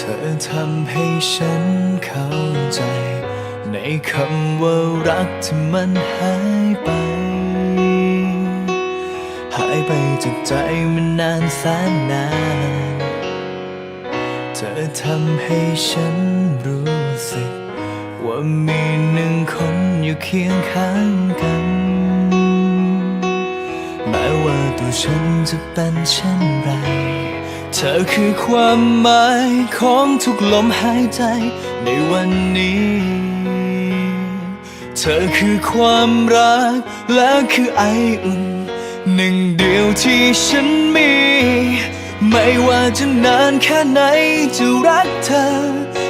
เธอทำให้ฉันเข้าใจ ในคำว่ารักที่มันหายไป หายไปจากใจมันนานแสนนาน เธอทำให้ฉันรู้สึก ว่ามีหนึ่งคนอยู่เคียงข้างกัน ฉันจะเป็นเช่นไร เธอคือความหมายของทุกลมหายใจในวันนี้ เธอคือความรักและคือไออุ่น หนึ่งเดียวที่ฉันมี ไม่ว่าจะนานแค่ไหนจะรักเธอ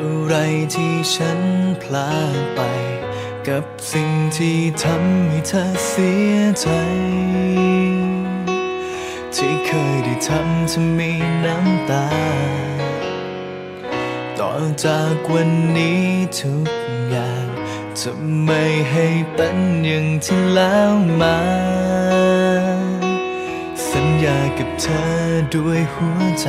อะไรที่ฉันพลาดไป กับสิ่งที่ทำให้เธอเสียใจ ที่เคยได้ทำเธอมีน้ำตา ต่อจากวันนี้ทุกอย่างจะไม่ให้เป็นอย่างที่แล้วมา สัญญากับเธอด้วยหัวใจ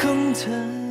ของเธอ